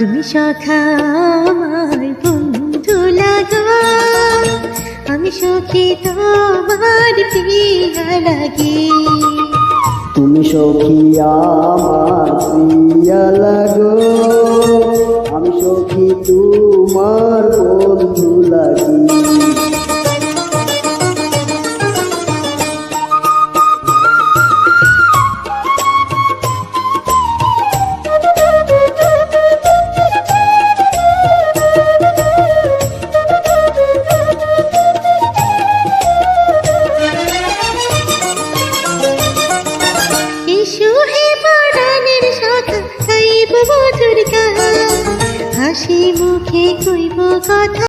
তুমি সখা আমার বন্ধু লাগো। আমি সখী তোমার প্রিয়া লাগি। তুমি সখী আমার প্রিয়া লাগো। আমি সখী তোমার বন্ধু হাসি মুখে কইব কথা।